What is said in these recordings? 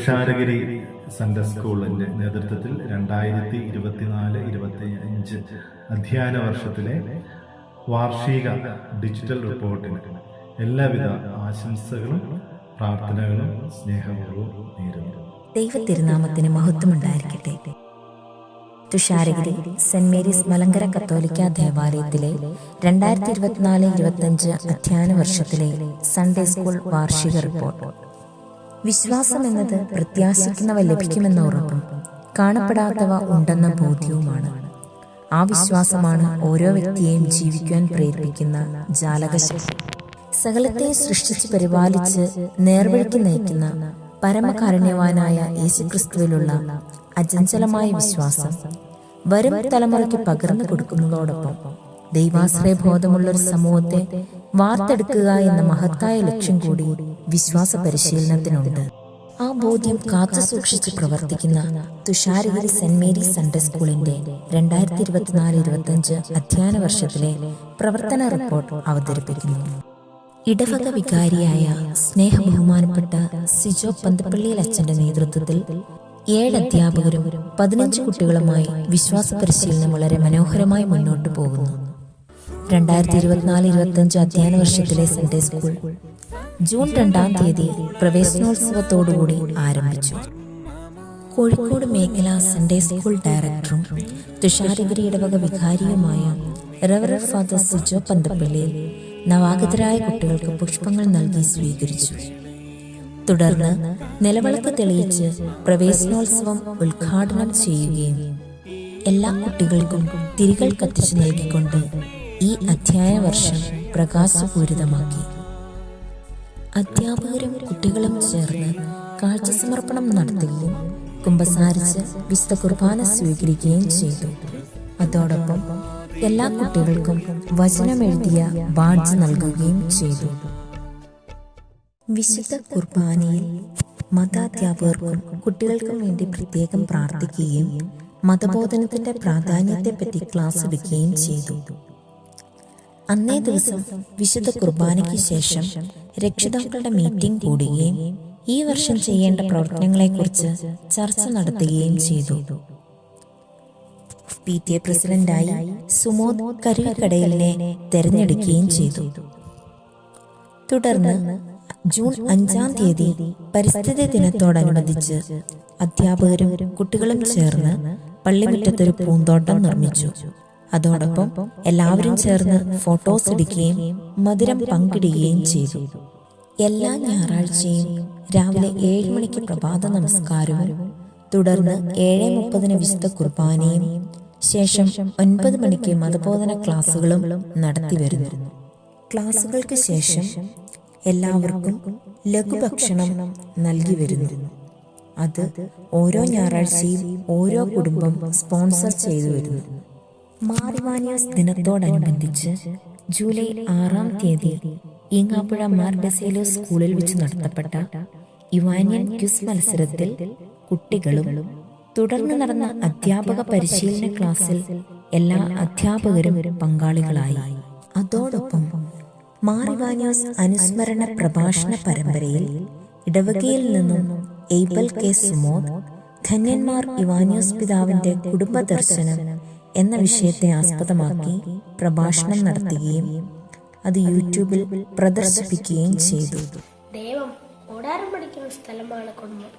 Thusharagiri central സ്കൂളിന്റെ നേതൃത്വത്തിൽ രണ്ടായിരത്തി ഇരുപത്തിനാല് ഇരുപത്തി അഞ്ച് അധ്യയന വർഷത്തിലെ വാർഷിക ഡിജിറ്റൽ റിപ്പോർട്ടിന് എല്ലാവിധ ആശംസകളും പ്രാർത്ഥനകളും സ്നേഹപൂർവം നേരുന്നു. ദൈവത്തിരുനാമത്തിന് മഹത്വമുണ്ടായിരിക്കട്ടെ. തുഷാരഗിരി സെന്റ് മേരീസ് മലങ്കര കത്തോലിക്ക ദേവാലയത്തിലെ രണ്ടായിരത്തി ഇരുപത്തിനാല് ഇരുപത്തിയഞ്ച് അധ്യയന വർഷത്തിലെ സൺഡേ സ്കൂൾ വാർഷിക റിപ്പോർട്ട്. വിശ്വാസം എന്നത് പ്രത്യാശിക്കുന്നവ ലഭിക്കുമെന്ന ഉറപ്പും കാണപ്പെടാത്തവ ഉണ്ടെന്ന ബോധ്യവുമാണ്. ആ വിശ്വാസമാണ് ഓരോ വ്യക്തിയെയും ജീവിക്കുവാൻ പ്രേരിപ്പിക്കുന്ന ജാലകശക്തി. സകലത്തെ സൃഷ്ടിച്ച് പരിപാലിച്ച് നേർവഴിക്ക് നയിക്കുന്ന പരമകാരുണ്യവാനായ യേശുക്രിസ്തുവിലുള്ള അചഞ്ചലമായ വിശ്വാസം വരും തലമുറയ്ക്ക് പകർന്നു കൊടുക്കുന്നതോടൊപ്പം ദൈവാശ്രയബോധമുള്ള ഒരു സമൂഹത്തെ വാർത്തെടുക്കുക എന്ന മഹത്തായ ലക്ഷ്യം കൂടി വിശ്വാസ പരിശീലനത്തിനുണ്ട് ആ ബോധ്യം കാത്തു സൂക്ഷിച്ച് പ്രവർത്തിക്കുന്ന തുഷാരഗിരി സെന്റ് മേരീസ് സൺഡേ സ്കൂളിന്റെ രണ്ടായിരത്തി ഇരുപത്തിനാല് ഇരുപത്തിയഞ്ച് അധ്യയന വർഷത്തിലെ പ്രവർത്തന റിപ്പോർട്ട് അവതരിപ്പിക്കുന്നു. ഇടവക വികാരിയായ സ്നേഹ ബഹുമാനപ്പെട്ട സിജോ പന്തപ്പള്ളിയിൽ അച്ഛന്റെ നേതൃത്വത്തിൽ ഏഴ് അധ്യാപകരും പതിനഞ്ച് കുട്ടികളുമായി വിശ്വാസ പരിശീലനം വളരെ മനോഹരമായി മുന്നോട്ടു പോകുന്നു. രണ്ടായിരത്തി ഇരുപത്തിനാല് ഇരുപത്തിയഞ്ച് അധ്യയന വർഷത്തിലെ സൺഡേ സ്കൂൾ ജൂൺ രണ്ടാം തീയതി പ്രവേശനോത്സവത്തോടുകൂടി ആരംഭിച്ചു. കോഴിക്കോട് മേഖല സൺഡേ സ്കൂൾ ഡയറക്ടറും തുഷാരഗിരി ഇടവക വികാരിയുമായ റവറൽ ഫാദർ സിജോ പന്തപ്പള്ളി നവാഗതരായ കുട്ടികൾക്ക് പുഷ്പങ്ങൾ നൽകി സ്വീകരിച്ചു. തുടർന്ന് നിലവിളക്ക് തെളിയിച്ച് പ്രവേശനോത്സവം ഉദ്ഘാടനം ചെയ്യുകയും എല്ലാ കുട്ടികൾക്കും തിരികൾ കത്തിച്ചു നൽകിക്കൊണ്ട് ഈ അധ്യയന വർഷം പ്രകാശപൂരിതമാക്കി. അധ്യാപകരും കുട്ടികളും ചേർന്ന് കാഴ്ച സമർപ്പണം നടത്തുകയും കുമ്പസാരിച്ച് വിശുദ്ധ കുർബാന സ്വീകരിക്കുകയും ചെയ്തു. അതോടൊപ്പം എല്ലാ കുട്ടികൾക്കും വചനമെഴുതിയ ബാഡ്ജ് നൽകുകയും ചെയ്തു. വിശുദ്ധ കുർബാനയിൽ മതാധ്യാപകർക്കും കുട്ടികൾക്കും വേണ്ടി പ്രത്യേകം പ്രാർത്ഥിക്കുകയും മതബോധനത്തിന്റെ പ്രാധാന്യത്തെപ്പറ്റി ക്ലാസ് എടുക്കുകയും ചെയ്തു. അന്നേ ദിവസം വിശുദ്ധ കുർബാനയ്ക്ക് ശേഷം രക്ഷിതാക്കളുടെ മീറ്റിംഗ് കൂടുകയും ഈ വർഷം ചെയ്യേണ്ട പ്രവർത്തനങ്ങളെക്കുറിച്ച് ചർച്ച നടത്തുകയും ചെയ്തു. പി ടി എ പ്രസിഡന്റായി സുമോദ് കരുവിക്കടയിലിനെ തെരഞ്ഞെടുക്കുകയും ചെയ്തു. തുടർന്ന് ജൂൺ അഞ്ചാം തീയതി പരിസ്ഥിതി ദിനത്തോടനുബന്ധിച്ച് അധ്യാപകരും കുട്ടികളും ചേർന്ന് പള്ളിമുറ്റത്തൊരു പൂന്തോട്ടം നിർമ്മിച്ചു. അതോടൊപ്പം എല്ലാവരും ചേർന്ന് ഫോട്ടോസ് എടുക്കുകയും മധുരം പങ്കിടുകയും ചെയ്തു. എല്ലാ ഞായറാഴ്ചയും രാവിലെ ഏഴ് മണിക്ക് പ്രഭാത നമസ്കാരവും തുടർന്ന് ഏഴ് മുപ്പതിന് വിശുദ്ധ കുർബാനയും ശേഷം ഒൻപത് മണിക്ക് മതബോധന ക്ലാസുകളും നടത്തി വരുന്നു. ക്ലാസുകൾക്ക് ശേഷം എല്ലാവർക്കും ലഘുഭക്ഷണം നൽകി വരുന്നു. അത് ഓരോ ഞായറാഴ്ചയും ഓരോ കുടുംബം സ്പോൺസർ ചെയ്തു വരുന്നു. മാറിവാനിയോസ് ദിനത്തോടനുബന്ധിച്ച് ജൂലൈ ആറാം തീയതി ഈങ്ങാപ്പുഴ മാർ ബസേലോസ് സ്കൂളിൽ വെച്ച് നടത്തപ്പെട്ട ഇവാനിയൻ ക്യുസ് മത്സരത്തിൽ കുട്ടികളും തുടർന്ന് നടന്ന അധ്യാപക പരിശീലന ക്ലാസ്സിൽ എല്ലാ അധ്യാപകരും പങ്കാളികളായി. അതോടൊപ്പം മാറിവാനിയോസ് അനുസ്മരണ പ്രഭാഷണ പരമ്പരയിൽ ഇടവകയിൽ നിന്നും എയ്ബൽ കെ സുമോദ് ധന്യന്മാർ ഇവാനിയോസ് പിതാവിന്റെ കുടുംബ ദർശനം എന്ന വിഷയത്തെ ആസ്പദമാക്കി പ്രഭാഷണം നടത്തുകയും അത് യൂട്യൂബിൽ പ്രദർശിപ്പിക്കുകയും ചെയ്തു. ദൈവം ഓടാരം പഠിക്കുന്ന സ്ഥലമാണ് കുടുംബം.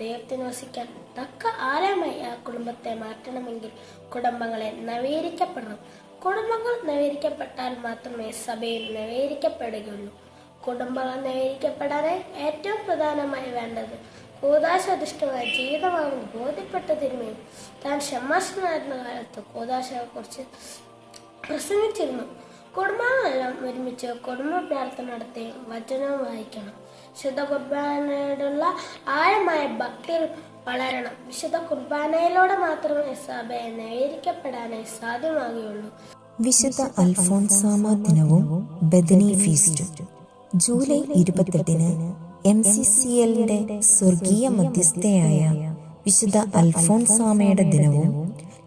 ദൈവത്തിന് വസിക്കാൻ തക്ക ആലയമായി ആ കുടുംബത്തെ മാറ്റണമെങ്കിൽ കുടുംബങ്ങളെ നവീകരിക്കപ്പെടണം. കുടുംബങ്ങൾ നവീകരിക്കപ്പെട്ടാൽ മാത്രമേ സഭയിൽ നവീകരിക്കപ്പെടുകയുള്ളൂ. കുടുംബങ്ങൾ നവീകരിക്കപ്പെടാനായി ഏറ്റവും പ്രധാനമായി വേണ്ടത് കൂതാശാധിഷ്ഠമായ ജീവിതമാണെന്ന് ബോധ്യപ്പെട്ട തിരുമേനി താൻ ഷമ്മാശനായിരുന്ന കാലത്ത് കൂതാശയെക്കുറിച്ച് പ്രസംഗിച്ചിരുന്നു. കുടുംബങ്ങളെല്ലാം ഒരുമിച്ച് കുടുംബ പ്രാർത്ഥന നടത്തി വചനവും വായിക്കണം. വിശുദ്ധ കുർബാനയോടുള്ള ആഴമായ ഭക്തിയിൽ വളരണം. വിശുദ്ധ കുർബാനയിലൂടെ മാത്രമേ സഭയെ നവീകരിക്കപ്പെടാനായി സാധ്യമാകുകയുള്ളൂ. വിശുദ്ധ അൽഫോൺസാമ ദിനവും ബദനി ഫീസ്റ്റും ജൂലൈ ഇരുപത്തെട്ടിന് എം സി സി എല്ലിന്റെ സ്വർഗീയ മധ്യസ്ഥയായ വിശുദ്ധ അൽഫോൻസാമയുടെ ദിനവും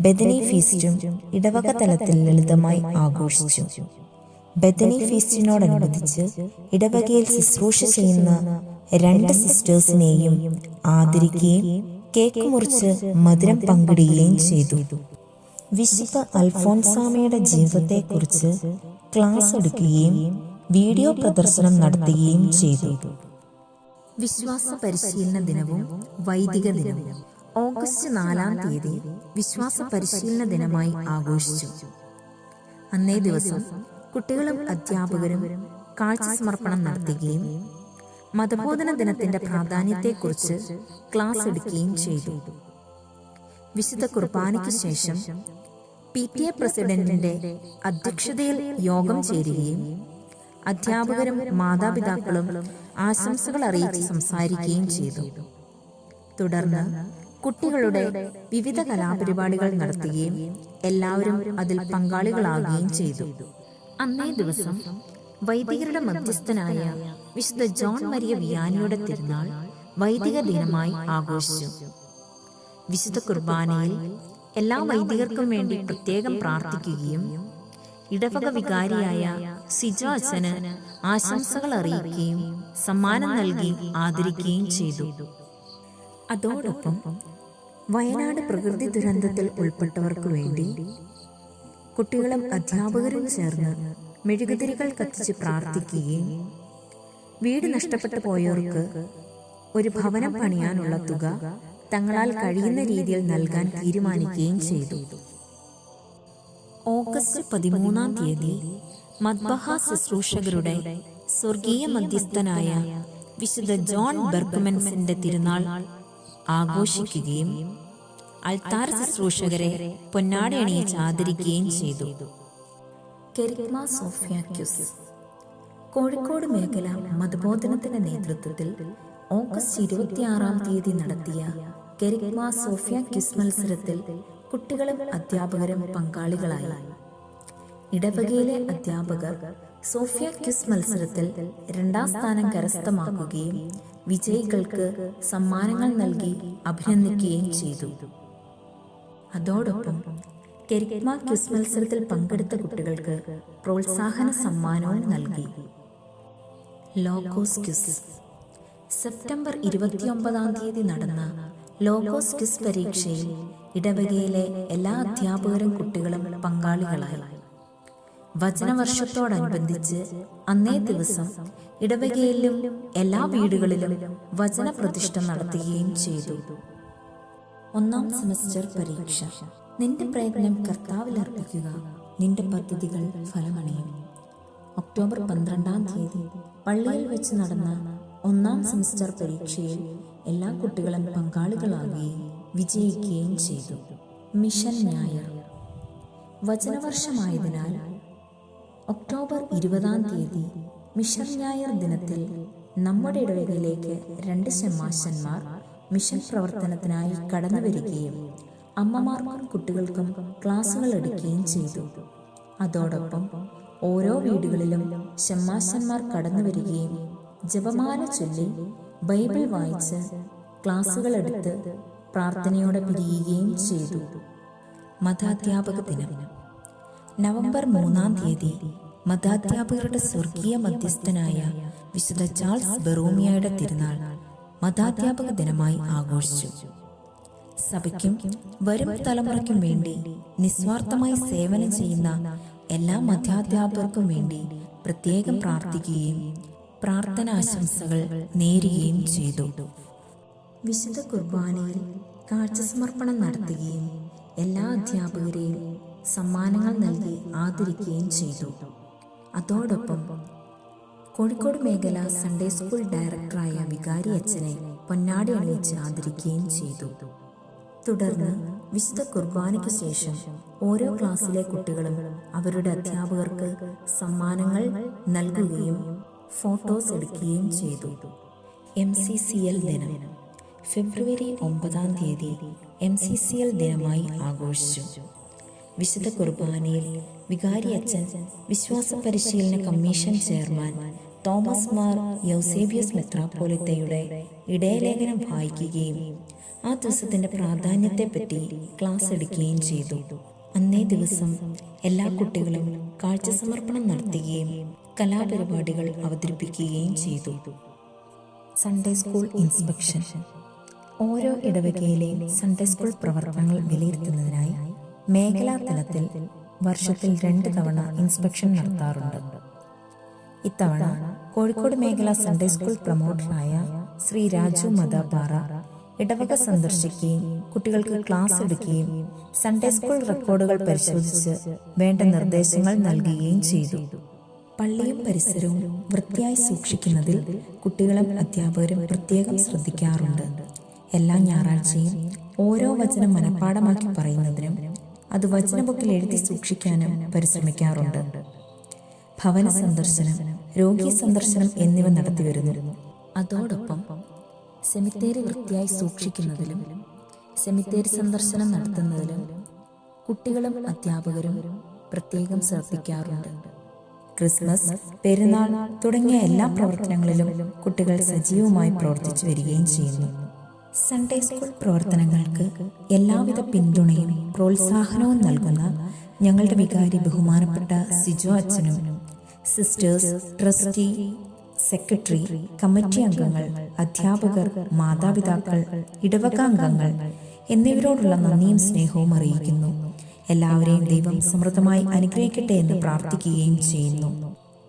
ബദനി ഫീസ്റ്റും ഇടവക തലത്തിൽ ലളിതമായി ആഘോഷിച്ചു. ബദനി ഫീസ്റ്റിനോടനുബന്ധിച്ച് ഇടവകയിൽ ശുശ്രൂഷ ചെയ്യുന്ന രണ്ട് സിസ്റ്റേഴ്സിനെയും ആദരിക്കുകയും കേക്ക് മുറിച്ച് മധുരം പങ്കിടുകയും ചെയ്തു. വിശുദ്ധ അൽഫോൻസാമയുടെ ജീവിതത്തെക്കുറിച്ച് ക്ലാസ് എടുക്കുകയും വീഡിയോ പ്രദർശനം നടത്തുകയും ചെയ്തു. വിശ്വാസ പരിശീലന ദിനവും വൈദിക ദിനവും ഓഗസ്റ്റ് നാലാം തീയതി വിശ്വാസ പരിശീലന ദിനമായി ആഘോഷിച്ചു. അന്നേ ദിവസം കുട്ടികളും അധ്യാപകരും കാഴ്ച സമർപ്പണം നടത്തുകയും മതബോധന ദിനത്തിന്റെ പ്രാധാന്യത്തെക്കുറിച്ച് ക്ലാസ് എടുക്കുകയും ചെയ്തു. വിശുദ്ധ കുർബാനയ്ക്ക് ശേഷം പി ടി എ പ്രസിഡന്റിന്റെ അധ്യക്ഷതയിൽ യോഗം ചേരുകയും അധ്യാപകരും മാതാപിതാക്കളും ആശംസകൾ അറിയിച്ച് സംസാരിക്കുകയും ചെയ്തു. തുടർന്ന് കുട്ടികളുടെ വിവിധ കലാപരിപാടികൾ നടത്തുകയും എല്ലാവരും അതിൽ പങ്കാളികളാകുകയും ചെയ്തു. അന്നേ ദിവസം വൈദികരുടെ മധ്യസ്ഥനായ വിശുദ്ധ ജോൺ മരിയ വിയാനിയുടെ തിരുനാൾ വൈദിക ദിനമായി ആഘോഷിച്ചു. വിശുദ്ധ കുർബാനയിൽ എല്ലാ വൈദികർക്കും വേണ്ടി പ്രത്യേകം പ്രാർത്ഥിക്കുകയും ഇടവക വികാരിയായ സിജോ അച്ഛന് ആശംസകൾ അറിയിക്കുകയും സമ്മാനം നൽകി ആദരിക്കുകയും ചെയ്തു. അതോടൊപ്പം വയനാട് പ്രകൃതി ദുരന്തത്തിൽ ഉൾപ്പെട്ടവർക്ക് വേണ്ടി കുട്ടികളും അധ്യാപകരും ചേർന്ന് മെഴുകുതിരികൾ കത്തിച്ച് പ്രാർത്ഥിക്കുകയും വീട് നഷ്ടപ്പെട്ടു പോയവർക്ക് ഒരു ഭവനം പണിയാനുള്ള തുക തങ്ങളാൽ കഴിയുന്ന രീതിയിൽ നൽകാൻ തീരുമാനിക്കുകയും ചെയ്തു. ഓഗസ്റ്റ് പതിമൂന്നാം തീയതി മദ്ബഹ ശുശ്രൂഷകരുടെ സ്വർഗീയ മധ്യസ്ഥനായ വിശുദ്ധ ജോൺ ബെർക്കുമെൻസിന്റെ തിരുനാൾ ആഘോഷിക്കുകയും അൾത്താർ ശുശ്രൂഷകരെ പൊന്നാടി അണിയിച്ച് ആദരിക്കുകയും ചെയ്തു. കോഴിക്കോട് മേഖല മതബോധനത്തിന്റെ നേതൃത്വത്തിൽ ഓഗസ്റ്റ് ഇരുപത്തിയാറാം തീയതി നടത്തിയ കെരിഗ്മ സോഫിയ ക്വിസ് മത്സരത്തിൽ കുട്ടികളും അധ്യാപകരും പങ്കാളികളായി. ഇടവകയിലെ അധ്യാപകർ സോഫിയ ക്വിസ് മത്സരത്തിൽ രണ്ടാം സ്ഥാനം കരസ്ഥമാക്കുകയും വിജയികൾക്ക് സമ്മാനങ്ങൾ നൽകി അഭിനന്ദിക്കുകയും ചെയ്തു. അതോടൊപ്പം കെരിഗ്മ ക്വിസ് മത്സരത്തിൽ പങ്കെടുത്ത കുട്ടികൾക്ക് പ്രോത്സാഹന സമ്മാനവും നൽകി. ലോഗോസ് ക്വിസ് സെപ്റ്റംബർ ഇരുപത്തിയൊമ്പതാം തീയതി നടന്ന ലോഗോസ് ക്വിസ് പരീക്ഷയിൽ ഇടവകയിലെ എല്ലാ അധ്യാപകരും കുട്ടികളും പങ്കാളികളായി. വചനവർഷത്തോടനുബന്ധിച്ച് അന്നേ ദിവസം ഇടവകയിലും എല്ലാ വീടുകളിലും വചന പ്രതിഷ്ഠ നടത്തുകയും ചെയ്തു. ഒന്നാം സെമസ്റ്റർ പരീക്ഷ. നിന്റെ പ്രയത്നം കർത്താവിൽ അർപ്പിക്കുക. നിന്റെ പദ്ധതികൾ ഫലമണിയും. ഒക്ടോബർ പന്ത്രണ്ടാം തീയതി പള്ളിയിൽ വെച്ച് നടന്ന ഒന്നാം സെമസ്റ്റർ പരീക്ഷയിൽ എല്ലാ കുട്ടികളും പങ്കാളികളാകുകയും വിജയിക്കുകയും ചെയ്തു. മിഷൻ ഞായർ. വചനവർഷമായതിനാൽ ഒക്ടോബർ ഇരുപതാം തീയതി മിഷൻ ഞായർ ദിനത്തിൽ നമ്മുടെ ഇടവകയിലേക്ക് രണ്ട് ശമാശന്മാർ മിഷൻ പ്രവർത്തനത്തിനായി കടന്നു വരികയും അമ്മമാർക്കും കുട്ടികൾക്കും ക്ലാസുകൾ എടുക്കുകയും ചെയ്തു. അതോടൊപ്പം ഓരോ വീടുകളിലും ശമ്മാശന്മാർ കടന്നു വരികയും ജപമാല ചൊല്ലി ബൈബിൾ വായിച്ച് ക്ലാസുകൾ എടുത്ത് പ്രാർത്ഥനയോടെ പിരിയുകയും ചെയ്തു. മതാധ്യാപക ദിനം. നവംബർ മൂന്നാം തീയതി മതാധ്യാപകരുടെ സ്വർഗീയ മധ്യസ്ഥനായ വിശുദ്ധ ചാൾസ് ബെറോമിയയുടെ തിരുനാൾ മതാധ്യാപക ദിനമായി ആഘോഷിച്ചു. സഭയ്ക്കും വരും തലമുറയ്ക്കും വേണ്ടി നിസ്വാർത്ഥമായി സേവനം ചെയ്യുന്ന എല്ലാ മതാധ്യാപകർക്കും വേണ്ടി പ്രത്യേകം പ്രാർത്ഥിക്കുകയും പ്രാർത്ഥനാശംസകൾ നേരുകയും ചെയ്തു. വിശുദ്ധ കുർബാനയിൽ കാഴ്ച സമർപ്പണം നടത്തുകയും എല്ലാ അധ്യാപകരെയും സമ്മാനങ്ങൾ നൽകി ആദരിക്കുകയും ചെയ്തു. അതോടൊപ്പം കോഴിക്കോട് മേഖല സൺഡേ സ്കൂൾ ഡയറക്ടറായ വികാരി അച്ഛനെ പൊന്നാടി അണിയിച്ച് ആദരിക്കുകയും ചെയ്തു. തുടർന്ന് വിശുദ്ധ കുർബാനയ്ക്ക് ശേഷം ഓരോ ക്ലാസ്സിലെ കുട്ടികളും അവരുടെ അധ്യാപകർക്ക് സമ്മാനങ്ങൾ നൽകുകയും ഫോട്ടോസ് എടുക്കുകയും ചെയ്തു. എം സി സി എൽ ദിനം ഫെബ്രുവരി ഒമ്പതാം തീയതി എം സി സി എൽ ദിനമായി ആഘോഷിച്ചു. വിശുദ്ധ കുർബാനയിൽ വികാരി അച്ഛൻ വിശ്വാസ പരിശീലന commission chairman Thomas Mar Eusebius മെത്രാപ്പോലിത്തയുടെ ഇടയലേഖനം വായിക്കുകയും ആ ദിവസത്തിന്റെ പ്രാധാന്യത്തെപ്പറ്റി ക്ലാസ് എടുക്കുകയും ചെയ്തു. അന്നേ ദിവസം എല്ലാ കുട്ടികളും കാഴ്ച സമർപ്പണം നടത്തുകയും കലാപരിപാടികൾ അവതരിപ്പിക്കുകയും ചെയ്തു. സൺഡേ സ്കൂൾ ഇൻസ്പെക്ഷൻ ഓരോ ഇടവകയിലെയും സൺഡേ സ്കൂൾ പ്രവർത്തനങ്ങൾ വിലയിരുത്തുന്നതിനായി മേഖലാ തലത്തിൽ വർഷത്തിൽ രണ്ട് തവണ ഇൻസ്പെക്ഷൻ നടത്താറുണ്ട്. ഇത്തവണ കോഴിക്കോട് മേഖല സൺഡേ സ്കൂൾ പ്രൊമോട്ടറായ ശ്രീ രാജു മദാപാറ ഇടവക സന്ദർശിക്കുകയും കുട്ടികൾക്ക് ക്ലാസ് എടുക്കുകയും സൺഡേ സ്കൂൾ റെക്കോർഡുകൾ പരിശോധിച്ച് വേണ്ട നിർദ്ദേശങ്ങൾ നൽകുകയും ചെയ്തു. പള്ളിയും പരിസരവും വൃത്തിയായി സൂക്ഷിക്കുന്നതിൽ കുട്ടികളും അധ്യാപകരും പ്രത്യേകം ശ്രദ്ധിക്കാറുണ്ട്. എല്ലാ ഞായറാഴ്ചയും ഓരോ വചനം മനഃപ്പാടമാക്കി പറയുന്നതിനും അത് വചനബുക്കിൽ എഴുതി സൂക്ഷിക്കാനും പരിശ്രമിക്കാറുണ്ട്. ഭവന സന്ദർശനം രോഗി സന്ദർശനം എന്നിവ നടത്തിവരുന്നു. അതോടൊപ്പം സെമിത്തേരി വൃത്തിയായി സൂക്ഷിക്കുന്നതിലും സെമിത്തേരി സന്ദർശനം നടത്തുന്നതിലും കുട്ടികളും അധ്യാപകരും പ്രത്യേകം ശ്രദ്ധിക്കാറുണ്ട്. ക്രിസ്മസ് പെരുന്നാൾ തുടങ്ങിയ എല്ലാ പ്രവർത്തനങ്ങളിലും കുട്ടികൾ സജീവമായി പ്രവർത്തിച്ചു വരികയും ചെയ്യുന്നു. സൺഡേ സ്കൂൾ പ്രവർത്തനങ്ങൾക്ക് എല്ലാവിധ പിന്തുണയും പ്രോത്സാഹനവും നൽകുന്ന ഞങ്ങളുടെ വികാരി ബഹുമാനപ്പെട്ട സിജോ അച്ഛനും സിസ്റ്റേഴ്സ് ട്രസ്റ്റി സെക്രട്ടറി കമ്മിറ്റി അംഗങ്ങൾ അധ്യാപകർ മാതാപിതാക്കൾ ഇടവക അംഗങ്ങൾ എന്നിവരോടുള്ള നന്ദിയും സ്നേഹവും അറിയിക്കുന്നു. എല്ലാവരെയും ദൈവം സമൃദ്ധമായി അനുഗ്രഹിക്കട്ടെ എന്ന് പ്രാർത്ഥിക്കുകയും ചെയ്യുന്നു.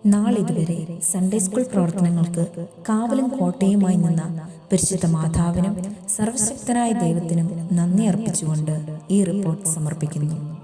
നാളിതുവരെ സൺഡേ സ്കൂൾ പ്രവർത്തനങ്ങൾക്ക് കാവലും കോട്ടയുമായി നിന്ന പരിശുദ്ധ മാതാവിനും സർവശക്തനായ ദൈവത്തിനും നന്ദി അർപ്പിച്ചുകൊണ്ട് ഈ റിപ്പോർട്ട് സമർപ്പിക്കുന്നു.